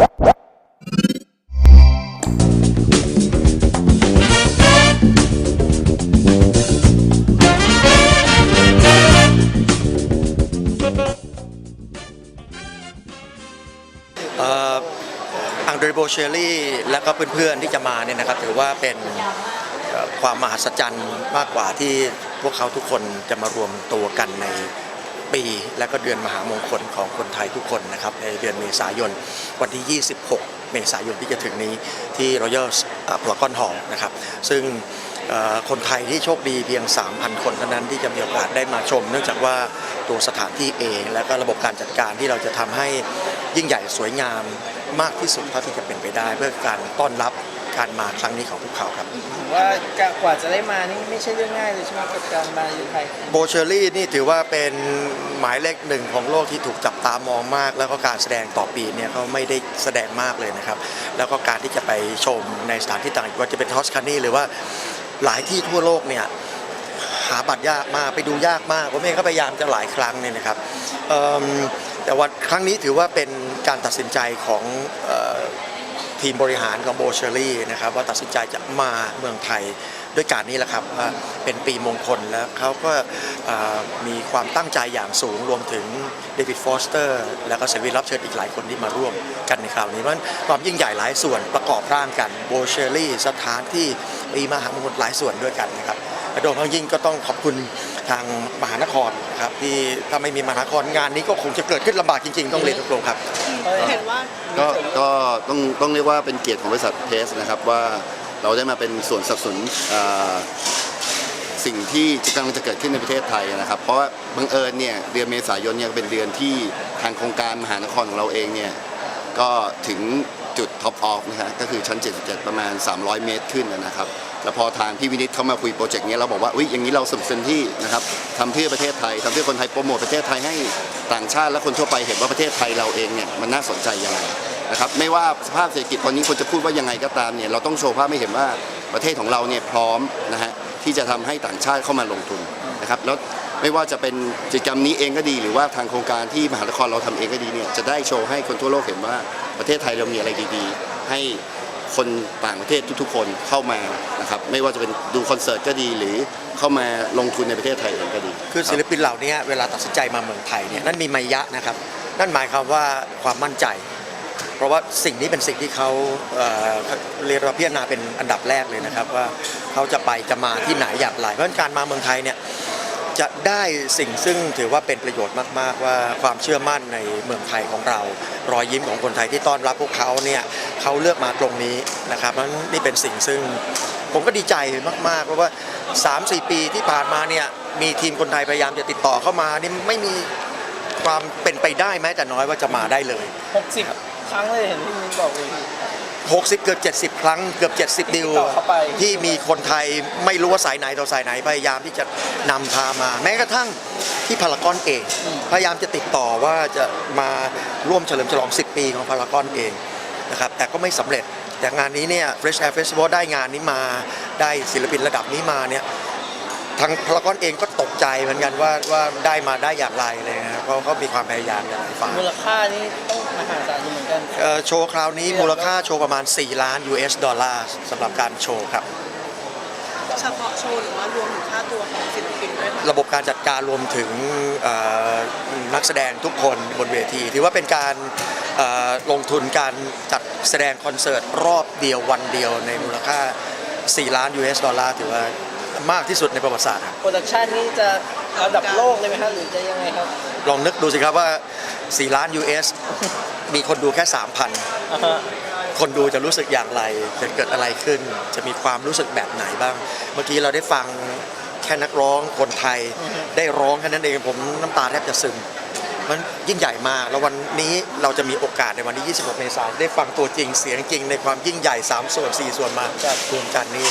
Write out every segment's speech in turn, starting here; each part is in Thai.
อังเดรโบเชลลี่และก็เพื่อนๆที่จะมาเนี่ยนะครับถือว่าเป็นความมหัศจรรย์มากกว่าที่พวกเขาทุกคนจะมารวมตัวกันใน ปีและก็เดือนมหามงคลของคนไทยทุกคนนะครับในเดือนเมษายน วันที่ 26 เมษายนที่จะถึงนี้ที่ Royal p l a g o n Hall นะครับซึ่งคนไทยที่โชคดีเพียง 3,000 คนเท่านั้นที่จะมีโอกาสได้มาชม เนื่องจากว่าตัวสถานที่เอง และก็ระบบการจัดการที่เราจะทำให้ยิ่งใหญ่สวยงามมากที่สุดเท่าที่จะเป็นไปได้ เพื่อการต้อนรับ การมาครั้งนี้ของพวกเขาครับถือว่ากว่าจะได้มานี่ไม่ใช่เรื่องง่ายเลยใช่ไหมกับการมาอยู่ไทยโบเชอรี่นี่ถือว่าเป็นหมายเลขหนึ่งของโลกที่ถูกจับตามองมาก แล้วก็การแสดงต่อปีเนี่ยเขาไม่ได้แสดงมากเลยนะครับ แล้วก็การที่จะไปชมในสถานที่ต่างๆว่าจะเป็นทอสคานีหรือว่าหลายที่ทั่วโลกเนี่ยหาบัตรยากมากไปดูยากมากผมเองก็พยายามจะหลายครั้งเนี่ยนะครับเอิ่มแต่ว่าครั้งนี้ถือว่าเป็นการตัดสินใจของเอ่อ ทีมบริหารของโบเชอรี่นะครับว่าตัดสินใจจะมาเมืองไทยด้วยการนี้แหละครับว่าเป็นปีมงคลแล้วเขาก็มีความตั้งใจอย่างสูงรวมถึงเดวิดฟอสเตอร์ แล้วก็ศิลปินรับเชิญอีกหลายคนที่มาร่วมกันในคราวนี้เพราะฉะนั้นความยิ่งใหญ่หลายส่วนประกอบร่างกันโบเชอรี่สถานที่ปีมหามงคลหลายส่วนด้วยกันนะครับโดยเฉพาะยิ่งก็ต้องขอบคุณ ทางมหานครนะครับที่ถ้าไม่มีมหานครงานนี้ก็คงจะเกิดขึ้นลำบากจริงๆ ต้องเรียนตรงๆครับ เห็นว่าก็ก็ต้องต้องเรียกว่าเป็นเกียรติของบริษัทเพสนะครับว่าเราได้มาเป็นส่วนสนับสนุนเอ่อสิ่งที่กำลังจะเกิดขึ้นในประเทศไทยนะครับ เพราะว่าบังเอิญเนี่ยเดือนเมษายนเนี่ยเป็นเดือนที่ทางโครงการมหานครของเราเองเนี่ยก็ถึง จุดท็อปออฟนะฮะก็คือชั้น 77 ประมาณ 300 เมตรขึ้นนะครับแล้วพอทางพี่วินิตเข้ามาคุยโปรเจกต์นี้เราบอกว่าอุ้ยอย่างนี้เราสนับสนุนที่นะครับทำเพื่อประเทศไทยทำเพื่อคนไทยโปรโมทประเทศไทยให้ต่างชาติและคนทั่วไปเห็นว่าประเทศไทยเราเองเนี่ยมันน่าสนใจยังไงนะครับไม่ว่าสภาพเศรษฐกิจตอนนี้คนจะพูดว่ายังไงก็ตามเนี่ยเราต้องโชว์ภาพให้เห็นว่าประเทศของเราเนี่ยพร้อมนะฮะที่จะทำให้ต่างชาติเข้ามาลงทุนนะครับแล้ว ไม่ว่าจะเป็นกิจกรรมนี้เองก็ดี หรือว่าทางโครงการที่มหานครเราทำเองก็ดีเนี่ยจะได้โชว์ให้คนทั่วโลกเห็นว่าประเทศไทยเรามีอะไรดีๆ ให้คนต่างประเทศทุกๆ คนเข้ามานะครับไม่ว่าจะเป็นดูคอนเสิร์ตก็ดีหรือเข้ามาลงทุนในประเทศไทยเองก็ดี คือศิลปินเหล่านี้เวลาตัดสินใจมาเมืองไทยเนี่ยนั่นมีมัยะนะครับ นั่นหมายความว่าความมั่นใจ เพราะว่าสิ่งนี้เป็นสิ่งที่เขาเรียนว่าพิจารณาเป็นอันดับแรกเลยนะครับว่าเขาจะไปจะมาที่ไหนอยางไรเพราะการมาเมืองไทยเนี่ย จะได้สิ่งซึ่งถือว่าเป็นประโยชน์มาก ๆ ว่าความเชื่อมั่นในเมืองไทยของเรา รอยยิ้มของคนไทยที่ต้อนรับพวกเขาเนี่ยเขาเลือกมาตรงนี้นะครับนั้นนี่เป็นสิ่งซึ่งผมก็ดีใจมากๆเพราะว่า 3-4 ปีที่ผ่านมาเนี่ยมีทีมคนไทยพยายามจะติดต่อเข้ามานี่ไม่มีความเป็นไปได้แม้แต่น้อยว่าจะมาได้เลย 60 ครั้งเลยเห็นพี่มิ้นบอกเลย 60 เกือบ 70 ครั้งเกือบ 70 ดิวติดต่อเข้าไปที่มีคนไทยไม่รู้ว่าสายไหนต่อสายไหนพยายามที่จะนำพามา แม้กระทั่งที่พารากอนเอง พยายามจะติดต่อว่าจะมาร่วมเฉลิมฉลอง 10 ปีของพารากอนเองนะครับแต่ก็ไม่สำเร็จแต่งานนี้เนี่ย Fresh Air Festival ได้งานนี้มาได้ศิลปินระดับนี้มาเนี่ย ทางพารากอนเองก็ตกใจเหมือนกันว่าว่าได้มาได้อย่างไรเลยนะครับเพราะเขามีความพยายามอย่างไรฝ่ายมูลค่านี่ต้องมหาศาลอยู่เหมือนกันเอ่อโชว์คราวนี้มูลค่าโชว์ประมาณ 4 ล้าน US ดอลลาร์สำหรับการโชว์ครับ เฉพาะโชว์หรือว่ารวมถึงค่าตัวของศิลปินด้วยคะระบบการจัดการรวมถึงเอ่อนักแสดงทุกคนบนเวที ถือว่าเป็นการเอ่อลงทุนการจัดแสดงคอนเสิร์ตรอบเดียววันเดียวในมูลค่า 4 ล้าน US ดอลลาร์ถือว่า มากที่สุดในประวัติศาสตร์ครับโปรดักชันนี่จะระดับโลกเลยไหมครับหรือจะยังไงครับ ลองนึกดูสิครับว่า 4 ล้าน US มีคนดูแค่ 3,000อ่าฮะคนดูจะรู้สึกอย่างไร จะเกิดอะไรขึ้น จะมีความรู้สึกแบบไหนบ้าง เมื่อกี้เราได้ฟังแค่นักร้องคนไทย ได้ร้องแค่นั้นเองผมน้ำตาแทบจะซึม มันยิ่งใหญ่มาก แล้ววันนี้เราจะมีโอกาสในวันที่ 26 เมษายนได้ฟังตัวจริงเสียงจริงในความยิ่งใหญ่ 3 ส่วน 4 ส่วนมาจากรวมกันนี่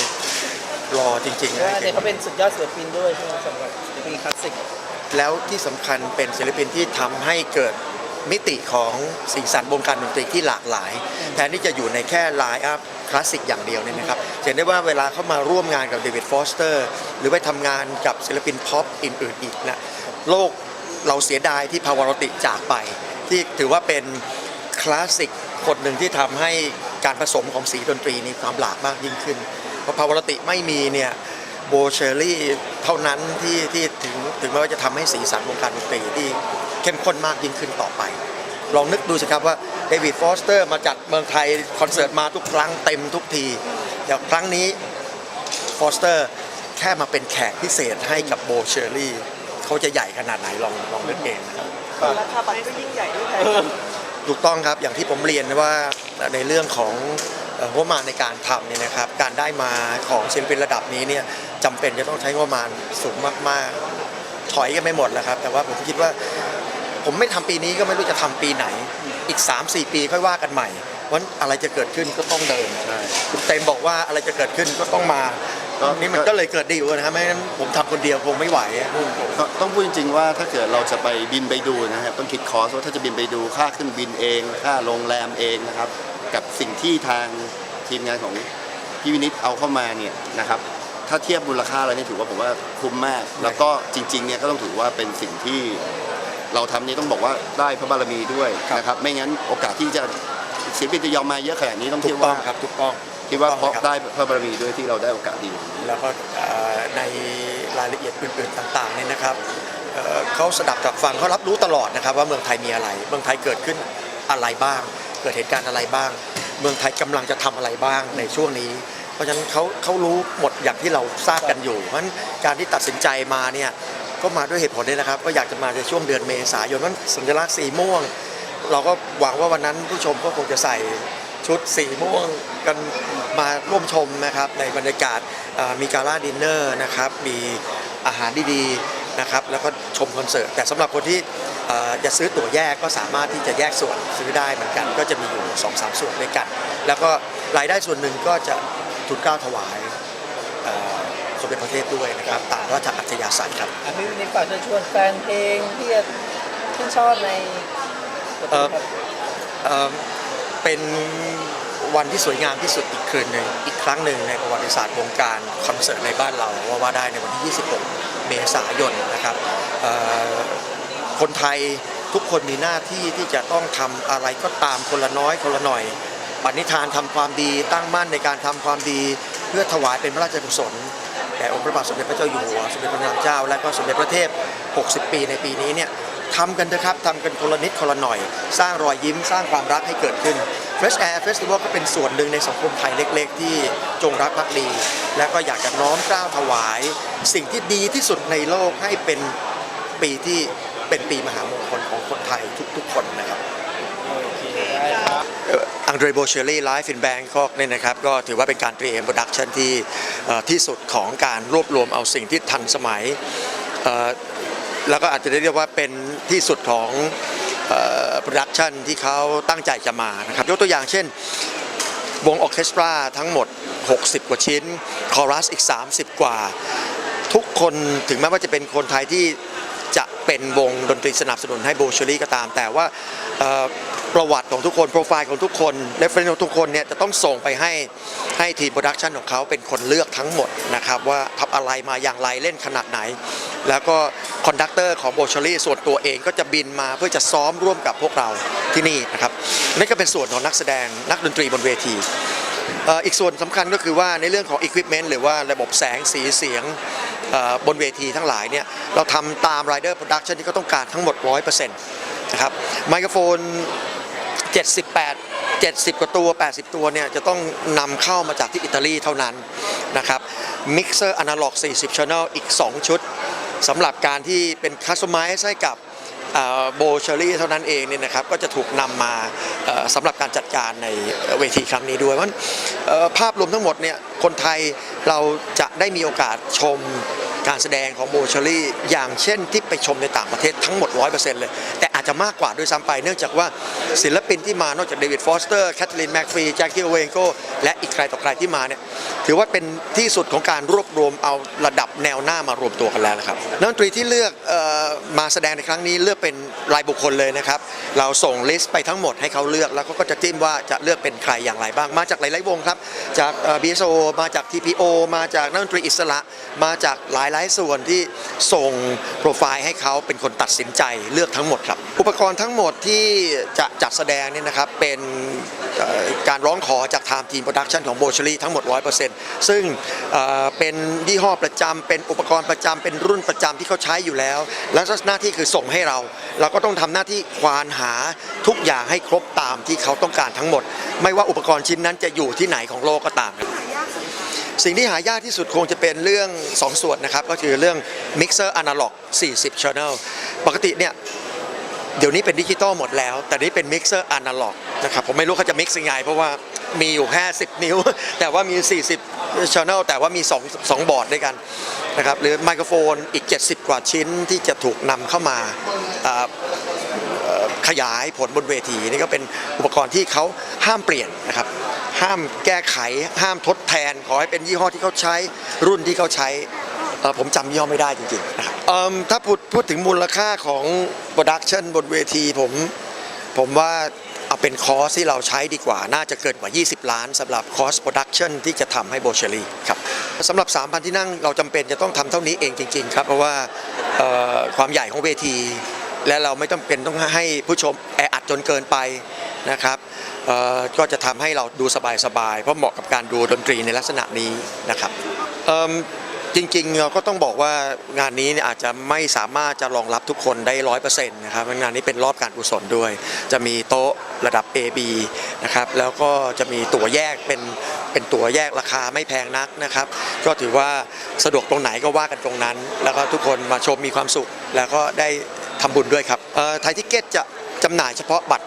รอจริงๆเพราะว่าให้เนี่ยเขาเป็นสุดยอดศิลปินด้วยใช่ไหมสำหรับศิลปินคลาสสิกแล้วที่สำคัญเป็นศิลปินที่ทำให้เกิดมิติของสีสันวงการดนตรีที่หลากหลาย แทนที่จะอยู่ในแค่ไลน์อัพคลาสสิกอย่างเดียวเนี่ยนะครับจะเห็นได้ว่าเวลาเขามาร่วมงานกับเดวิดฟอสเตอร์ หรือไปทำงานกับศิลปินพ็อปอื่นๆอีกนะโลกเราเสียดายที่พาวารติจากไป ที่ถือว่าเป็นคลาสสิกคนหนึ่งที่ทำให้การผสมของสีดนตรีมีความหลากมากยิ่งขึ้นเพราะพาวรติไม่มีเนี่ยโบเชอรี่เท่านั้นที่ที่ถึงถึงแม้ว่าจะทำให้สีสันวงการดนตรีที่เข้มข้นมากยิ่งขึ้นต่อไป ลองนึกดูสิครับว่าเดวิดฟอสเตอร์มาจัดเมืองไทยคอนเสิร์ตมาทุกครั้งเต็มทุกทีแต่ครั้งนี้ฟอสเตอร์แค่มาเป็นแขกพิเศษให้กับโบเชอรี่เขาจะใหญ่ขนาดไหนลองลองนึกเองนะครับราคาบัตรก็ยิ่งใหญ่ด้วยแพงถูกต้องครับอย่างที่ผมเรียนว่า ในเรื่องของเอ่องบประมาณในการทำเนี่ยนะครับ การได้มาของศิลปินระดับนี้เนี่ยจำเป็นจะต้องใช้งบประมาณสูงมากๆ ถอยกันไม่หมดแล้วครับ แต่ว่าผมคิดว่า ผมไม่ทำปีนี้ก็ไม่รู้จะทำปีไหน อีก 3-4 ปีค่อยว่ากันใหม่วันอะไรจะเกิดขึ้นก็ต้องเดินคุณเต็มบอกว่าอะไรจะเกิดขึ้นก็ต้องมาก็นี่มันก็เลยเกิดดีอยู่นะครับไม่งั้นผมทำคนเดียวคงไม่ไหวต้องพูดจริงๆว่าถ้าเกิดเราจะไปบินไปดูนะครับต้องคิดคอสว่าถ้าจะบินไปดูค่าขึ้นบินเองค่าโรงแรมเองนะครับ กับสิ่งที่ทางทีมงานของพี่วินิตเอาเข้ามาเนี่ยนะครับถ้าเทียบมูลค่าแล้วนี่ถือว่าผมว่าคุ้มมาก แล้วก็จริงๆเนี่ยก็ต้องถือว่าเป็นสิ่งที่ เราทำนี่ต้องบอกว่าได้พระบารมีด้วยนะครับ ไม่งั้นโอกาสที่จะศิลปินจะยอมมาเยอะขนาดนี้ต้องถูคิดกต้องว่าครับถูกต้องคิดว่าเพราะถูกต้องคบได้พระบารมีด้วยที่เราได้โอกาสดี แล้วก็เอ่อในรายละเอียดอื่นๆต่างๆเนี่ยนะครับเอ่อเขาสดับกับฟังเขารับรู้ตลอดนะครับ ว่าเมืองไทยมีอะไร เมืองไทยเกิดขึ้นอะไรบ้าง เกิดเหตุการณ์อะไรบ้าง เมืองไทยกำลังจะทำอะไรบ้างในช่วงนี้ เพราะฉะนั้นเขาเขารู้หมดอย่างที่เราทราบกันอยู่เพราะฉะนั้นการที่ตัดสินใจมาเนี่ย ก็มาด้วยเหตุผลนี่นะครับ ก็อยากจะมาในช่วงเดือนเมษายนนั้นสัญลักษณ์สีม่วง เราก็หวังว่าวันนั้นผู้ชมก็คงจะใส่ชุดสีม่วงกันมาร่วมชมนะครับ ในบรรยากาศมีกาล่าดินเนอร์นะครับมีอาหารดีๆนะครับแล้วก็ชมคอนเสิร์ตแต่สำหรับคนที่จะซื้อตั๋วแยกก็สามารถที่จะแยกส่วนซื้อได้เหมือนกัน ก็จะมีอยู่2อสส่วนด้วยกัน แล้วก็รายได้ส่วนหนึ่งก็จะทุนเก้าถวาย สมเด็จพระเทพด้วยนะครับตามราชอัธยาศัยครับอะพี่วินิตฝากเชิญชวนแฟนเพลงที่จะชื่นชอบในบทเพลงครับเอ่อเป็นวันที่สวยงามที่สุดอีกคืนหนึ่งอีกครั้งหนึ่งในประวัติศาสตร์วงการคอนเสิร์ตในบ้านเราว่าว่าได้ในวันที่ 26 เมษายนนะครับเอ่อคนไทยทุกคนมีหน้าที่ที่จะต้องทำอะไรก็ตามคนละน้อยคนละหน่อยปณิธานทำความดีตั้งมั่นในการทำความดี เพื่อถวายเป็นพระราชกุศล แด่องค์พระบาทสมเด็จพระเจ้าอยู่หัวสมเด็จพระนางเจ้า และก็สมเด็จพระเทพ 60 ปีในปีนี้เนี่ยทำกันเถอะครับทำกันคนละนิดคนละหน่อย สร้างรอยยิ้มสร้างความรักให้เกิดขึ้น Fresh Air Festival ก็เป็นส่วนหนึ่งในสังคมไทยเล็ก ๆ ที่จงรักภักดี และก็อยากจะน้อมเกล้าวถวาย สิ่งที่ดีที่สุดในโลกให้เป็นปีที่เป็นปีมหามงคลของคนไทยทุกๆคนนะครับ อังเดรโบเชอรี่ไลฟ์อินแบงคอกเนี่ยนะครับก็ถือว่าเป็นการเตรียมโปรดักชันที่ที่สุดของการรวบรวมเอาสิ่งที่ทันสมัย แล้วก็อาจจะได้เรียกว่าเป็นที่สุดของโปรดักชันที่เขาตั้งใจจะมานะครับยกตัวอย่างเช่นวงออเคสตราทั้งหมด 60 กว่าชิ้น คอรัสอีก 30 กว่า ทุกคนถึงแม้ว่าจะเป็นคนไทยที่ จะเป็นวงดนตรีสนับสนุนให้โบชอรี่ก็ตาม แต่ว่าประวัติของทุกคน โปรไฟล์ของทุกคนเรฟเฟรนซ์ของทุกคนเนี่ยจะต้องส่งไปให้ให้ทีมโปรดักชันของเขาเป็นคนเลือกทั้งหมดนะครับว่าทำอะไรมาอย่างไรเล่นขนาดไหน แล้วก็คอนดักเตอร์ของโบชอรี่ส่วนตัวเองก็จะบินมาเพื่อจะซ้อมร่วมกับพวกเราที่นี่นะครับนั่ก็เป็นส่วนของนักแสดงนักดนตรีบนเวทีอีกส่วนสำคัญก็คือว่าในเรื่องของ Equipment หรือว่าระบบแสงสีเสียง บนเวทีทั้งหลายเนี่ยเราทำตาม Rider Production ที่เขาต้องการทั้งหมด 100%นะครับไมโครโฟน 78 70 กว่าตัว 80 ตัวเนี่ยจะต้องนำเข้ามาจากที่อิตาลีเท่านั้นนะครับมิกเซอร์อนาล็อก 40 Channel อีก 2 ชุดสำหรับการที่เป็นคัสตอมไมซ์ให้กับโบเชอรี่เท่านั้นเองเนี่ยนะครับก็จะถูกนำมาสำหรับการจัดการในเวทีครั้งนี้ด้วยเพราะฉะนั้นเอ่อภาพรวมทั้งหมดเนี่ยคนไทยเราจะได้มีโอกาสชม การแสดงของโบชอรี่อย่างเช่นที่ไปชมในต่างประเทศทั้งหมด 100%เลย แต่อา จะมากกว่าด้วยซ้ำไป เนื่องจากว่าศิลปินที่มานอกจากเดวิดฟอสเตอร์แคทเธอรีนแม็กฟรีแจ็คกี้โอเวนโกและอีกใครต่อใครที่มาเนี่ยถือว่าเป็นที่สุดของการรวบรวมเอาระดับแนวหน้ามารวมตัวกันแล้วนะครับนักดนตรีที่เลือกออมาแสดงในครั้งนี้เลือกเป็นรายบุคคลเลยนะครับเราส่งลิสต์ไปทั้งหมดให้เขาเลือกแล้วเขาก็จะจิ้มว่าจะเลือกเป็นใครอย่างไรบ้าง มาจากหลายๆวงครับจากบีโซมาจาก TPO มาจากนักดนตรีอิสระ มาจากหลายๆส่วนที่ส่งโปรไฟล์ให้เขาเป็นคนตัดสินใจเลือกทั้งหมดครับอุปกรณ์ทั้งหมดที่จะจัดแสดงเนี่ยนะครับเป็นการร้องขอจากทางทีมโปรดักชันของโบช r y ทั้งหมด 100%ซึ่งเอ่อเป็นยี่ห้อประจำเป็นอุปกรณ์ประจำเป็นรุ่นประจำที่เขาใช้อยู่แล้ว แล้วหน้าที่คือส่งให้เรา เราก็ต้องทำหน้าที่ควานหาทุกอย่างให้ครบตามที่เขาต้องการทั้งหมด ไม่ว่าอุปกรณ์ชิ้นนั้นจะอยู่ที่ไหนของโลกก็ตามสิ่งที่หายากที่สุดคงจะเป็นเรื่อง 2 ส่วนนะครับ ก็คือเรื่อง Mixer Analog 40 Channel ปกติเนี่ย เดี๋ยวนี้เป็นดิจิตอลหมดแล้ว แต่นี่เป็น Mixer Analog นะครับผมไม่รู้เขาจะ mix ยังไงเพราะว่ามีอยู่แค่10นิ้ว แต่ว่ามี 40 Channel แต่ว่ามี 2 2 บอร์ดด้วยกันนะครับหรือไมโครโฟนอีก 70 กว่าชิ้นที่จะถูกนำเข้ามาอ่าขยายผลบนเวทีนี่ก็เป็นอุปกรณ์ที่เขาห้ามเปลี่ยนนะครับห้ามแก้ไข ห้ามทดแทน ขอให้เป็นยี่ห้อที่เขาใช้รุ่นที่เขาใช้ เอ่อผมจำย่ห้อไม่ได้จริงๆนะครับเอิ่มถ้าพูดพูดถึงมูลค่าของโปรดักชันบนเวทีผมผมว่าเอาเป็นคอสที่เราใช้ดีกว่า น่าจะเกินกว่า 20 ล้านสำหรับคอสโปรดักชันที่จะทำให้โบเชอรี่ครับสำหรับ 3,000 ที่นั่งเราจำเป็นจะต้องทำเท่านี้เองจริงๆครับ เพราะว่าเอ่อความใหญ่ของเวที และเราไม่ต้องเป็นต้องให้ผู้ชมแออัดจนเกินไปนะครับเอ่อก็จะทำให้เราดูสบายๆ เพราะเหมาะกับการดูดนตรีในลักษณะนี้นะครับเอิ่ม จริงๆเราก็ต้องบอกว่างานนี้เนี่ยอาจจะไม่สามารถจะรองรับทุกคนได้ร้อยเปอร์เซ็นต์นะครับงานนี้เป็นรอบการกุศลด้วย จะมีโต๊ะระดับ A B นะครับแล้วก็จะมีตั๋วแยกเป็นเป็นตั๋วแยกราคาไม่แพงนักนะครับ ก็ถือว่าสะดวกตรงไหนก็ว่ากันตรงนั้น แล้วก็ทุกคนมาชมมีความสุข แล้วก็ได้ทำบุญด้วยครับไทยทิเก็ตจะจำหน่ายเฉพาะบัตร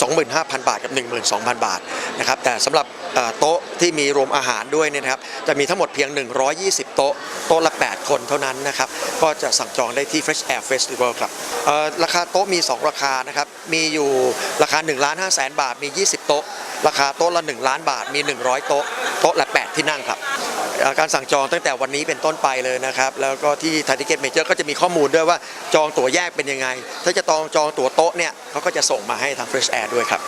25,000 บาทกับ 12,000 บาทนะครับแต่สำหรับโต๊ะที่มีรวมอาหารด้วยเนี่ยนะครับจะมีทั้งหมดเพียง 120 โต๊ะโต๊ะละ 8 คนเท่านั้นนะครับก็จะสั่งจองได้ที่ Fresh Air Festival ครับราคาโต๊ะมี 2 ราคานะครับมีอยู่ราคา1ล้าน5แสนบาทมี 20 โต๊ะ ราคาโต๊ะละ 1 ล้านบาทมี 100 โต๊ะ โต๊ะละ 8 ที่นั่งครับ การสั่งจองตั้งแต่วันนี้เป็นต้นไปเลยนะครับ แล้วก็ที่ไทยทิเก็ตเมเจอร์ก็จะมีข้อมูลด้วยว่าจองตั๋วแยกเป็นยังไง ถ้าจะจองจองตั๋วโต๊ะเนี่ยเขาก็จะส่งมาให้ทาง Fresh Air ด้วยครับ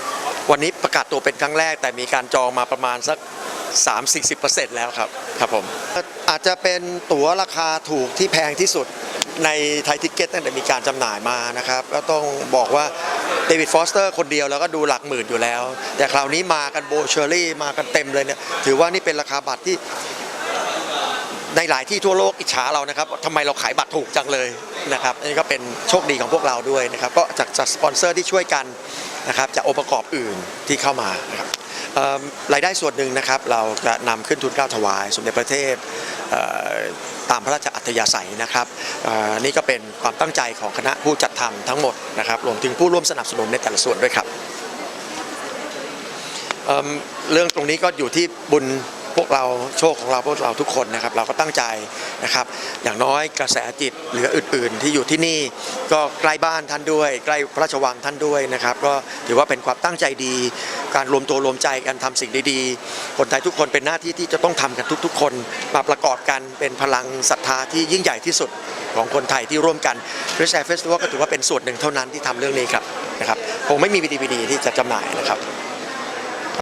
วันนี้ประกาศตัวเป็นครั้งแรก แต่มีการจองมาประมาณสัก 3-40%แล้วครับครับผมอาจจะเป็นตั๋วราคาถูกที่แพงที่สุดในไทยทิเก็ตตั้งแต่มีการจำหน่ายมานะครับก็ต้องบอกว่าเดวิดฟอสเตอร์คนเดียวแล้วก็ดูหลักหมื่นอยู่แล้ว แต่คราวนี้มากันโบเชอรี่มากันเต็มเลยเนี่ยถือว่านี่เป็นราคาบัตรที่ ในหลายที่ทั่วโลกอิจฉาเรานะครับทำไมเราขายบัตรถูกจังเลยนะครับอันนี้ก็เป็นโชคดีของพวกเราด้วยนะครับ ก็จากจากสปอนเซอร์ที่ช่วยกันนะครับจากองค์ประกอบอื่นที่เข้ามานะครับรายได้ส่วนหนึ่งนะครับ เราจะนำขึ้นทุนเกล้าถวาย สมเด็จพระเทพตามพระราชอัธยาศัยนะครับนี่ก็เป็นความตั้งใจของคณะผู้จัดทำทั้งหมดนะครับรวมถึงผู้ร่วมสนับสนุนในแต่ละส่วนด้วยครับเรื่องตรงนี้ก็อยู่ที่บุญ พวกเราโชคของเราพวกเราทุกคนนะครับ เราก็ตั้งใจนะครับ อย่างน้อยกระแสจิตหรืออื่น ๆ ที่อยู่ที่นี่ก็ใกล้บ้านท่านด้วย ใกล้พระราชวังท่านด้วยนะครับ ก็ถือว่าเป็นความตั้งใจดี การรวมตัวรวมใจกันทำสิ่งดีๆ คนไทยทุกคนเป็นหน้าที่ที่จะต้องทำกันทุก ๆ คนมาประกอบกันเป็นพลังศรัทธาที่ยิ่งใหญ่ที่สุดของคนไทยที่ร่วมกัน f r e s h Air Festival ก็ถือว่าเป็นส่วนหนึ่งเท่านั้นที่ทำเรื่องนี้ครับนะครับคงไม่มี DVD ที่จะจำหน่ายนะครับ